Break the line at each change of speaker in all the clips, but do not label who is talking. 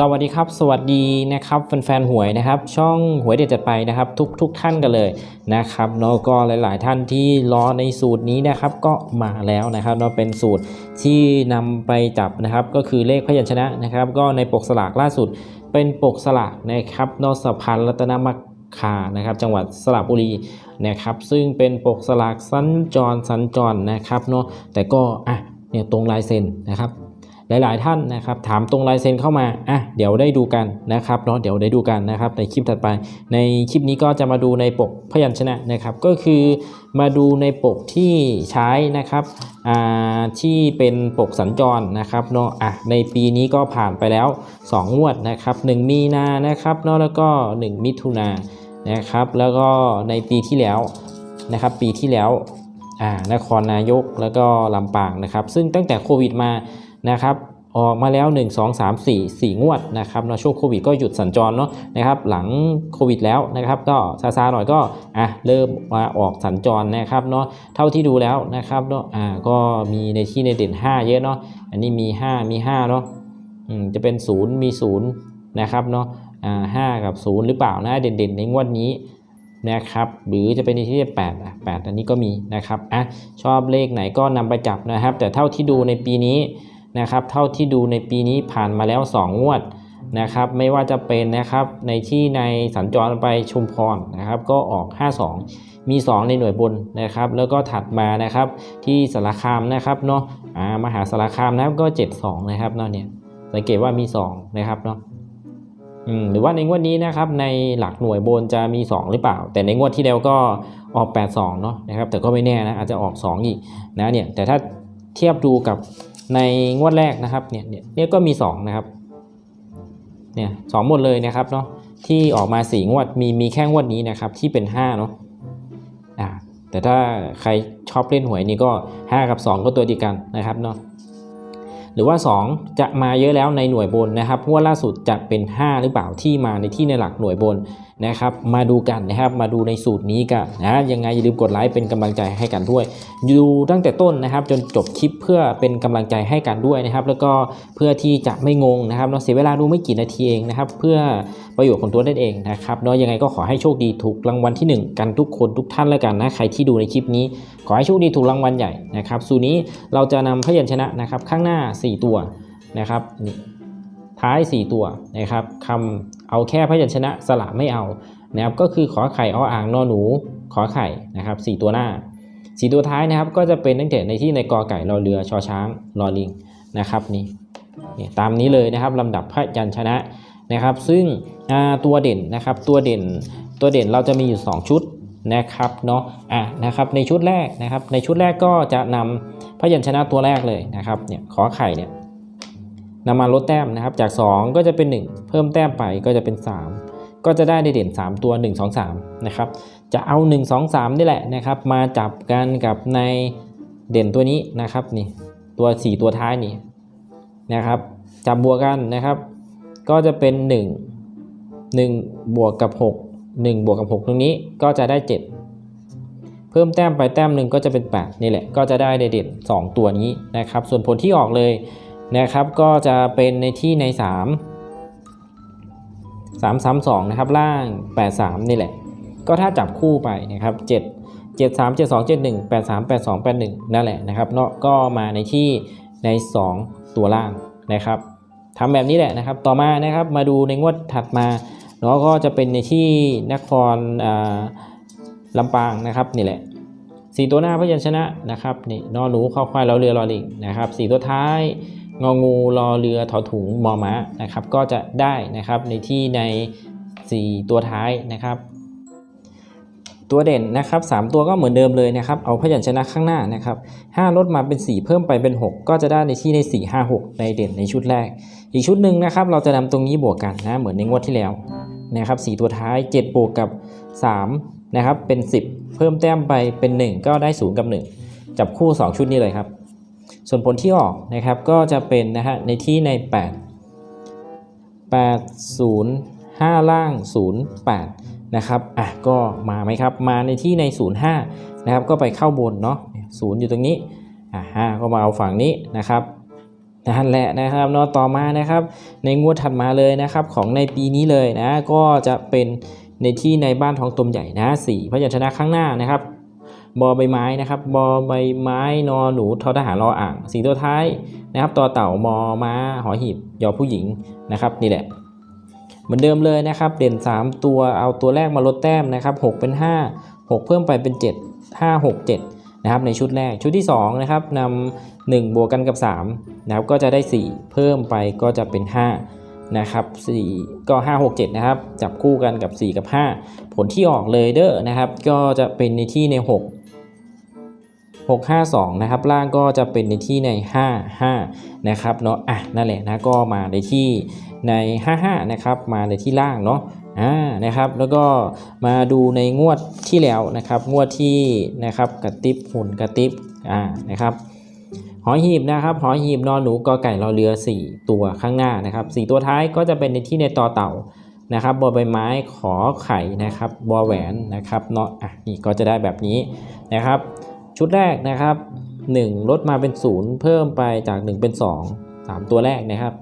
สวัสดีครับ สวัสดีนะครับแฟนๆหวยนะครับ ช่องหวยเด็ดจัดไปนะครับ ทุกทุกท่านกันเลยนะครับแล้วก็หลาย ๆ ท่านที่รอในสูตรนี้นะครับ ก็มาแล้วนะครับเนาะเป็นสูตรที่นำไปจับนะครับ ก็คือเลขพยัญชนะนะครับ ก็ในปกสลากล่าสุด เป็นปกสลากนะครับนอสพานรัตนมัคคานะครับ จังหวัดสระบุรีนะครับ ซึ่งเป็นปกสลากสัญจรสัญจรนะครับเนาะแต่ก็อะเนี่ยตรงลายเซ็นนะครับ หลาย ๆ ท่านนะครับถามตรงลายเซ็นเข้ามาอะเดี๋ยวได้ดูกันนะครับเนาะเดี๋ยวได้ดูกันนะครับในคลิปถัดไป ในคลิปนี้ก็จะมาดูในปกพยัญชนะนะครับ ก็คือมาดูในปกที่ใช้นะครับอ่าที่เป็นปกสัญจรนะครับเนาะอะในปีนี้ก็ผ่านไปแล้ว 2 งวดนะครับ 1 มีนานะครับเนาะแล้วก็ 1 มิถุนานะครับ แล้วก็ในปีที่แล้วนะครับ ปีที่แล้วอ่านครนายกแล้วก็ลำปางนะครับ ซึ่งตั้งแต่โควิดมา นะครับออกมาแล้ว 1 2 3 4 4 งวดนะครับเนาะช่วงโควิดก็หยุดสัญจรเนาะนะครับหลังโควิดแล้วนะครับก็ซาซาหน่อยก็อะเริ่มมาออกสัญจรนะครับเนาะเท่าที่ดูแล้วนะครับเนาะอ่าก็มีในที่ในเด่น 5 เยอะเนาะอันนี้มี 5 มี5เนาะอืมจะเป็น 0 มี 0 นะครับเนาะอ่าห้ากับ 0 หรือเปล่านะเด่นๆ ในงวดนี้นะครับหรือจะเป็นในที่8อะ8อันนี้ก็มีนะครับอะชอบเลขไหนก็นำไปจับนะครับ แต่เท่าที่ดูในปีนี้ นะครับ เท่าที่ดูในปีนี้ผ่านมาแล้ว 2 งวดนะครับ ไม่ว่าจะเป็นนะครับในที่ในสัญจรไปชุมพรนะครับก็ออก 52 มี 2 ในหน่วยบนนะครับ แล้วก็ถัดมานะครับที่สารคามนะครับเนาะอ่ามหาสารคามนะครับก็ 72 นะครับเนาะเนี่ยสังเกตว่ามี 2 นะครับเนาะหรือว่าในงวดนี้นะครับในหลักหน่วยบนจะมี 2 หรือเปล่า แต่ในงวดที่แล้วก็ออก 82 เนาะนะครับแต่ก็ไม่แน่นะอาจจะออก 2 อีกนะเนี่ยแต่ถ้าเทียบดูกับ ในงวดแรกนะครับเนี่ยเนี่ยเนี่ยก็มี 2 นะครับเนี่ยสองหมดเลยนะครับเนาะที่ออกมา 4 งวดมีมีแค่งวดนี้นะครับที่เป็น5เนาะอ่าแต่ถ้าใครชอบเล่นหวยนี่ก็ 5 กับ 2 ก็ตัวเดียวกันนะครับเนาะหรือว่า 2 จะมาเยอะแล้วในหน่วยบนนะครับงวดล่าสุดจะเป็น 5 หรือเปล่าที่มาในที่ในหลักหน่วยบน นะครับมาดูกันนะครับมาดูในสูตรนี้กันนะยังไงอย่าลืมกดไลค์เป็นกำลังใจให้กันด้วยดูตั้งแต่ต้นนะครับ จนจบคลิปเพื่อเป็นกำลังใจให้กันด้วยนะครับ แล้วก็เพื่อที่จะไม่งงนะครับเราเสียเวลาดูไม่กี่นาทีเองนะครับ เพื่อประโยชน์ของตัวนั่นเองนะครับเนาะยังไงก็ขอให้โชคดีถูกรางวัลที่หนึ่งกันทุกคนทุกท่านแล้วกันนะใครที่ดูในคลิปนี้ ขอให้โชคดีถูกรางวัลใหญ่นะครับสูตรนี้เราจะนำพยัญชนะนะครับข้างหน้า 4 ตัวนะครับนี่ ท้าย 4 ตัวนะครับคำเอาแค่พยัญชนะสระไม่เอานะครับก็คือขอไข่ออ่างนอหนูขอไข่นะครับสตัวหน้า 4 ตัวท้ายนะครับก็จะเป็นตั้งแต่ในที่ในกอไก่รอเรือชอช้างรอลิงนะครับนี่ตามนี้เลยนะครับลำดับพยัญชนะนะครับ ซึ่งตัวเด่นนะครับตัวเด่นตัวเด่นเราจะมีอยู่ 2 ชุดนะครับเนาะอะนะครับในชุดแรกนะครับในชุดแรกก็จะนำพยัญชนะตัวแรกเลยนะครับเนี่ยขอไข่เนี่ย นำมาลดแต้มนะครับ จาก 2 ก็จะเป็น 1 เพิ่มแต้มไปก็จะเป็น 3 ก็จะได้ในเด่น 3 ตัว 1 2 3 นะครับ จะเอา 1 2 3 นี่แหละนะครับ มาจับกันกับในเด่นตัวนี้นะครับนี่ตัว 4 ตัวท้ายนี่นะครับจับบวกกันนะครับ ก็จะเป็น 1 1 บวกกับ 6 1 บวกกับ 6 ตรงนี้ก็จะได้ 7 เพิ่มแต้มไปแต้มหนึ่งก็จะเป็น 8 นี่แหละก็จะได้เด่น 2 ตัวนี้นะครับ ส่วนผลที่ออกเลย นะครับก็จะเป็นในที่ใน 3 3 3 2นะครับล่าง 8 3 นี่แหละ ก็ถ้าจับคู่ไปนะครับ 7 7 3 7 2 7 1 8 3 8 2 8 1 นั่นแหละนะครับเนาะก็มาในที่ใน 2 ตัวล่างนะครับทำแบบนี้แหละนะครับ ต่อมานะครับมาดูในงวดถัดมาเนาะก็จะเป็นในที่นครลำปางนะครับนี่แหละสี่ตัวหน้าพยัญชนะนะครับนี่นอหนูข้อควายเรอเรือรอลิงนะครับสี่ตัวท้าย งองูรอเรือถอถุงมอม้านะครับ ก็จะได้นะครับในที่ใน 4 ตัวท้ายนะครับ ตัวเด่นนะครับ 3 ตัวก็เหมือนเดิมเลยนะครับ เอาพยัญชนะข้างหน้านะครับ 5 ลดมาเป็น 4 เพิ่มไปเป็น 6 ก็จะได้ในที่ใน 4 5 6 ในเด่นในชุดแรก อีกชุดหนึ่งนะครับ เราจะนำตรงนี้บวกกันนะเหมือนในงวดที่แล้วนะครับ4ตัวท้าย 7 บวกกับ 3 นะครับ เป็น 10 เพิ่มแต้มไปเป็น 1 ก็ได้ 0 กับ 1 จับคู่ 2 ชุดนี้เลยครับ ส่วนผลที่ออกนะครับก็จะเป็นนะฮะในที่ใน 8 8 0 5 ล่าง 0 8 นะครับอะก็มาไหมครับมาในที่ใน 0 5 นะครับก็ไปเข้าบนเนาะศูนย์อยู่ตรงนี้อะ5ก็มาเอาฝั่งนี้นะครับนั่นแหละนะครับเนาะต่อมานะครับ ในงวดถัดมาเลยนะครับของในปีนี้เลยนะก็จะเป็นในที่ในบ้านทองตมใหญ่นะสี่พยัญชนะข้างหน้านะครับ บอใบไม้นะครับบอใบไม้นอหนูทอทหารรออ่างสีตัวท้ายนะครับต่อเต่ามอม้าหอหีบยอผู้หญิงนะครับนี่แหละเหมือนเดิมเลยนะครับ เด่น 3 ตัวเอาตัวแรกมาลดแต้มนะครับ6เป็น 5 6 เพิ่มไปเป็น 7 5 6 7นะครับในชุดแรกชุดที่2นะครับนำ1บวกกันกับ3นะครับก็จะได้ 4 เพิ่มไปก็จะเป็น 5 นะครับ 4 ก็ 5 6 7 นะครับ จับคู่กันกับ 4 กับ 5 ผลที่ออกเลยเด้อนะครับ ก็จะเป็นในที่ใน 6 6 5 2 นะครับ ล่างก็จะเป็นในที่ใน 5 5 นะครับเนาะอะนั่นแหละนะก็มาในที่ใน 55 นะครับ มาในที่ล่างเนาะอ่านะครับแล้วก็มาดูในงวดที่แล้วนะครับงวดที่นะครับกระติบหุ่นกระติบอ่านะครับหอหีบนะครับหอหีบนอนหนูกอไก่รอเรือ 4 ตัวข้างหน้านะครับ 4 ตัวท้ายก็จะเป็นในที่ในต่อเต่านะครับบอใบไม้ขอไข่นะครับบอแหวนนะครับเนาะอะนี่ก็จะได้แบบนี้นะครับ ชุดแรกนะครับ 1 ลดมาเป็น 0 เพิ่มไปจาก 1 เป็น 2 3 ตัวแรกนะครับ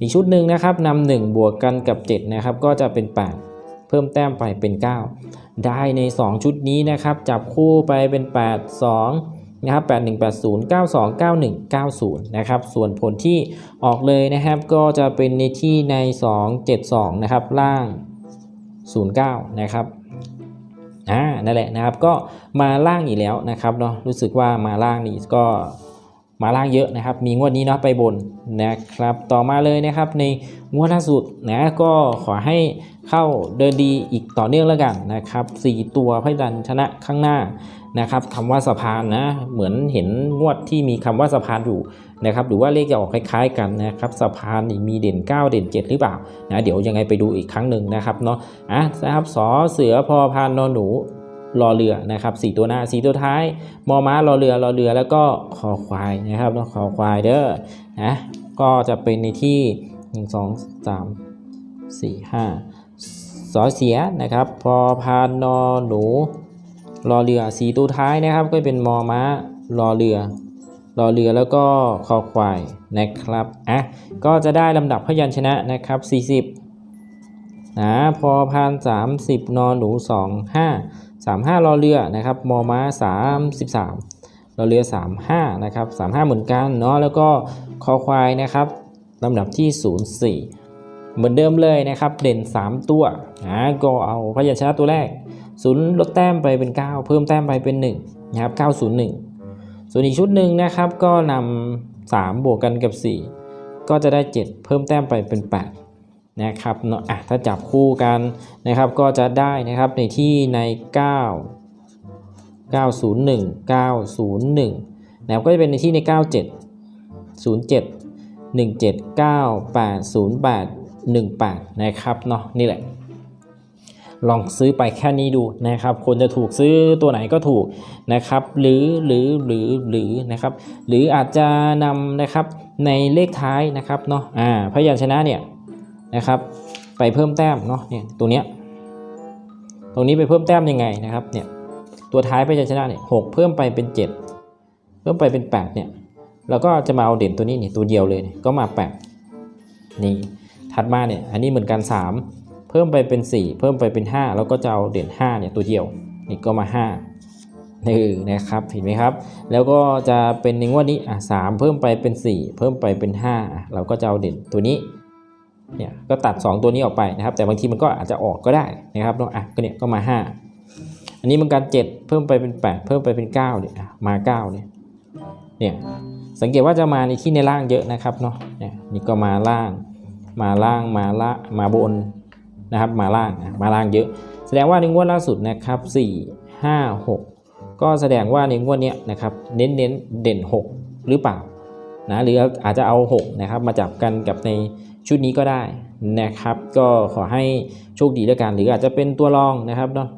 อีกชุดหนึ่งนะครับนำ1บวกกันกับ 7 นะครับ ก็จะเป็น 8 เพิ่มแต้มไปเป็น 9 ได้ใน 2 ชุดนี้นะครับ จับคู่ไปเป็น 8 2นะครับ8 1 8 0 9 2 9 1 9 0 นะครับ ส่วนผลที่ออกเลยนะครับก็จะเป็นในที่ใน 2 7 2 นะครับ ล่าง 09 นะครับ อ่านั่นแหละนะครับก็มาล่างอีกแล้วนะครับเนาะรู้สึกว่ามาล่างนี่ก็มาล่างเยอะนะครับ มีงวดนี้เนาะไปบนนะครับ ต่อมาเลยนะครับในงวดล่าสุดนะก็ขอให้เข้าเดินดีอีกต่อเนื่องแล้วกันนะครับ 4 ตัวพยัญชนะข้างหน้านะครับคำว่าสะพานนะเหมือนเห็นงวดที่มีคำว่าสะพานอยู่ นะครับหรือว่าเลขจะออกคล้ายๆกันนะครับสะพานมีเด่น 9 เด่น 7 หรือเปล่านะเดี๋ยวยังไงไปดูอีกครั้งหนึ่งนะครับเนาะอะนะครับสอเสือพอพานนอนหนูรอเรือนะครับสี่ตัวหน้าสี่ตัวท้ายมอม้ารอเรือรอเรือแล้วก็คอควายนะครับเนาะคอควายเด้อนะก็จะเป็นในที่หนึ่งสองสามสี่ห้าสอเสียนะครับ พอพานนอหนูรอเรือสี่ตัวท้ายนะครับ ก็เป็นมอม้ารอเรือ รอเรือแล้วก็คอควายนะครับอะก็จะได้ลำดับพยัญชนะนะครับ 40นะพอพานสามสิบนอนหนูสองห้าสามห้ารอเรือนะครับมอม้าสามสิบสามรอเรือสามห้านะครับสามห้าเหมือนกันเนาะแล้วก็คอควายนะครับลำดับที่ศูนย์สี่เหมือนเดิมเลยนะครับ เด่น 3 ตัวนะก็เอาพยัญชนะตัวแรกศูนย์ลดแต้มไปเป็น 9 เพิ่มแต้มไปเป็น1นะครับ901 ส่วนอีกชุดหนึ่งนะครับก็นำ3บวกกันกับ 4 ก็จะได้ 7 เพิ่มแต้มไปเป็น 8 นะครับเนาะอะถ้าจับคู่กันนะครับก็จะได้นะครับในที่ใน 9 901 901นะครับก็จะเป็นในที่ใน 97 07 17 98 08 18 นะครับเนาะนี่แหละ ลองซื้อไปแค่นี้ดูนะครับ คนจะถูกซื้อตัวไหนก็ถูกนะครับ หรือหรือหรือหรือนะครับ หรืออาจจะนำนะครับในเลขท้ายนะครับเนาะอ่าพยัญชนะเนี่ยนะครับไปเพิ่มแต้มเนาะเนี่ยตัวเนี้ยตรงนี้ไปเพิ่มแต้มยังไงนะครับเนี่ยตัวท้ายพยัญชนะเนี่ยหกเพิ่มไปเป็น 7 เพิ่มไปเป็น 8เนี่ยแล้วก็จะมาเอาเด่นตัวนี้เนี่ยตัวเดียวเลยเยก็มา 8 นี่ถัดมาเนี่ยอันนี้เหมือนกัน 3 เพิ่มไปเป็น 4 เพิ่มไปเป็น 5 แล้วก็จะเอาเด่น5เนี่ยตัวเดียวนี่ก็มา5นี่นะครับเห็นไหมครับ แล้วก็จะเป็นในงวดนี้อะสามเพิ่มไปเป็น 4 เพิ่มไปเป็น 5 เราก็จะเอาเด่นตัวนี้เนี่ยก็ตัด 2 ตัวนี้ออกไปนะครับ แต่บางทีมันก็อาจจะออกก็ได้นะครับเนาะอะก็เนี่ยก็มา 5 อันนี้มันการ 7 เพิ่มไปเป็น 8 เพิ่มไปเป็น9เนี่ยมา9เนี่ยเนี่ยสังเกตว่าจะมาในที่ในล่างเยอะนะครับเนาะเนี่ยนี่ก็มาล่าง มาล่างมาละมาบน นะครับมาล่างมาล่างเยอะ แสดงว่าในงวดล่าสุดนะครับ4 5 6 ก็แสดงว่าในงวดนี้นะครับเน้นเน้นเด่น 6 หรือเปล่านะหรืออาจจะเอา6นะครับมาจับกันกับในชุดนี้ก็ได้นะครับ ก็ขอให้โชคดีแล้วกันหรืออาจจะเป็นตัวรองนะครับเนาะ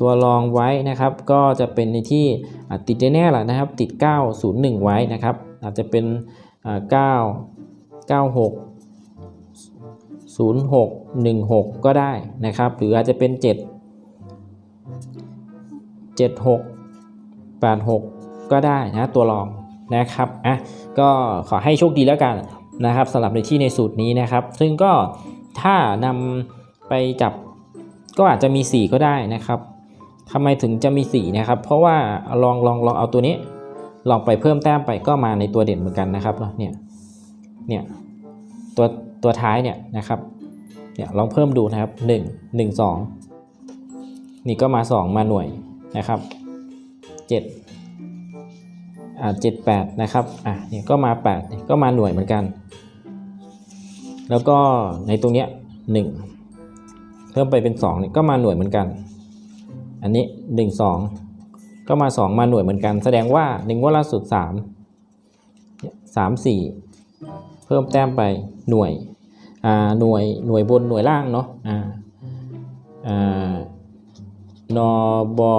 ตัวรองไว้นะครับก็จะเป็นในที่ติดแน่ๆแหละนะครับ ติด 901 ไว้นะครับ อาจจะเป็นอ่า9 96 0616 ก็ได้นะครับ หรืออาจจะเป็น 7 76 86 ก็ได้นะตัวรองนะครับอะก็ขอให้โชคดีแล้วกันนะครับสำหรับในที่ในสูตรนี้นะครับ ซึ่งก็ถ้านำไปจับก็อาจจะมี 4 ก็ได้นะครับทำไมถึงจะมี 4 นะครับ เพราะว่าลองลองลองเอาตัวนี้ ลองไปเพิ่มแต้มไปก็มาในตัวเด่นเหมือนกันนะครับเนาะเนี่ยเนี่ยตัว ตัวท้ายเนี่ยนะครับเนี่ยลองเพิ่มดูนะครับ 1 1 2 นี่ก็มา 2 มาหน่วยนะครับ 7อ่าเจ็ดแปดนะครับอะเนี่ยก็มาแปดก็มาหน่วยเหมือนกัน แล้วก็ในตรงเนี้ยหนึ่งเพิ่มไปเป็นสองเนี่ยก็มาหน่วยเหมือนกัน อันนี้หนึ่งสองก็มาสองมาหน่วยเหมือนกัน แสดงว่าหนึ่งว่าล่าสุดสามสามสี่เพิ่มแต้มไปหน่วย หน่วยหน่วยบนหน่วยล่างเนาะอ่าอ่านอบอ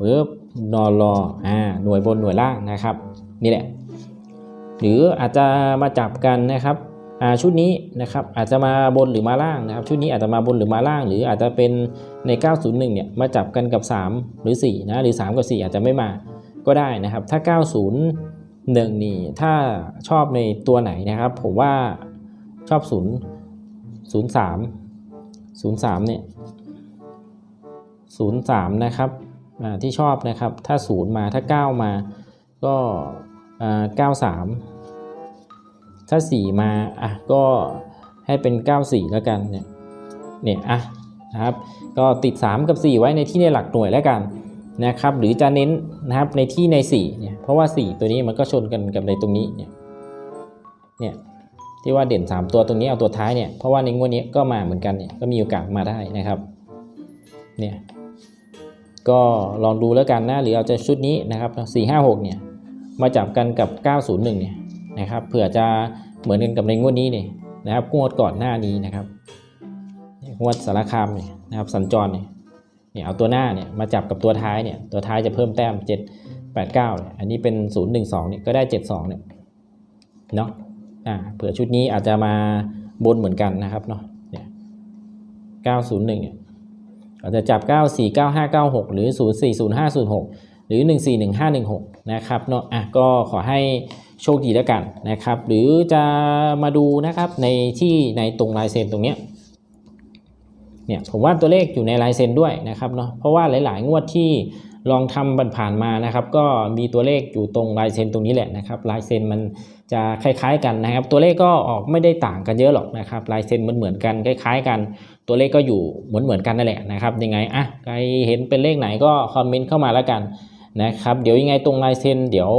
ปึ๊บนอรออ่าหน่วยบนหน่วยล่างนะครับนี่แหละหรืออาจจะมาจับกันนะครับชุดนี้นะครับอาจจะมาบนหรือมาล่างนะครับ ชุดนี้อาจจะมาบนหรือมาล่าง หรืออาจจะเป็นใน 901 เนี่ยมาจับกันกับ 3 หรือ4นะหรือ 3 กับ 4 อาจจะไม่มาก็ได้นะครับ ถ้า 901 นี่ถ้าชอบในตัวไหนนะครับ ผมว่าชอบ 0 03 03เนี่ย03นะครับที่ชอบนะครับถ้า0มาถ้า9มาก็อ่า93ถ้า4มาอะก็ให้เป็น94แล้วกันเนี่ยเนี่ยอะนะครับก็ติด 3 กับ 4 ไว้ในที่ในหลักหน่วยแล้วกันนะครับหรือจะเน้นนะครับในที่ใน4เนี่ยเพราะว่า 4 ตัวนี้มันก็ชนกันกับในตรงนี้เนี่ยเนี่ย ที่ว่าเด่น 3 ตัวตรงนี้เอาตัวท้ายเนี่ยเพราะว่าในงวดนี้ก็มาเหมือนกันเนี่ยก็มีโอกาสมาได้นะครับเนี่ยก็ลองดูแล้วกันนะหรือเอาจะชุดนี้นะครับ4 5 6เนี่ยมาจับกันกับ 901เนี่ยนะครับเผื่อจะเหมือนกันกับในงวดนี้เนี่ยนะครับงวดก่อนหน้านี้นะครับงวดสารคามเนี่ยนะครับสัญจรเนี่ยเนี่ยเอาตัวหน้าเนี่ยมาจับกับตัวท้ายเนี่ยตัวท้ายจะเพิ่มแต้ม 7 8 9เนี่ยอันนี้เป็น 0 1 2เนี่ยก็ได้ 7 2เนี่ยเนาะ อ่าเผื่อชุดนี้อาจจะมาบนเหมือนกันนะครับเนาะเนี่ย901เนี่ยอาจจะจับ 9 4 9 5 9 6 หรือ 0 4 0 5 0 6 หรือ 1 4 1 5 1 6 นะครับเนาะอะก็ขอให้โชคดีแล้วกันนะครับ หรือจะมาดูนะครับในที่ในตรงลายเซ็นตรงเนี้ยเนี่ยผมว่าตัวเลขอยู่ในลายเซ็นด้วยนะครับเนาะเพราะว่าหลาย ๆ งวดที่ ลองทำบันผ่านมานะครับ ก็มีตัวเลขอยู่ตรงลายเซ็นตรงนี้แหละนะครับลายเซ็นมันจะคล้ายๆกันนะครับ ตัวเลขก็ออกไม่ได้ต่างกันเยอะหรอกนะครับลายเซ็นมันเหมือนกันคล้าย ๆ กัน ตัวเลขก็อยู่เหมือนเหมือนๆกันนั่นแหละนะครับยังไงอะใครเห็นเป็นเลขไหนก็คอมเมนต์เข้ามาแล้วกันนะครับเดี๋ยวยังไงตรงลายเซ็นเดี๋ยว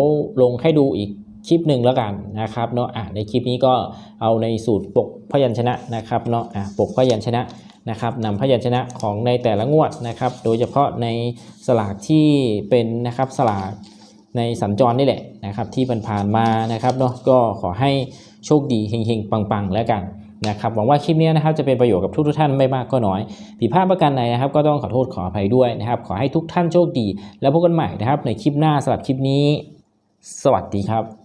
ลงให้ดูอีกคลิปหนึ่งแล้วกันนะครับเนาะอะในคลิปนี้ก็เอาในสูตรปกพยัญชนะนะครับเนาะอะปกพยัญชนะ นะครับนำพยัญชนะของในแต่ละงวดนะครับ โดยเฉพาะในสลากที่เป็นนะครับสลากในสัญจรนี่แหละนะครับ ที่ผ่านมานะครับเนาะก็ขอให้โชคดีเฮงๆ ปังๆ แล้วกันนะครับหวังว่าคลิปนี้นะครับจะเป็นประโยชน์กับทุกๆท่านไม่มากก็น้อย ผิดพลาดประการใดนะครับ ก็ต้องขอโทษขออภัยด้วยนะครับ ขอให้ทุกท่านโชคดี แล้วพบกันใหม่นะครับในคลิปหน้าสำหรับคลิปนี้ สวัสดีครับ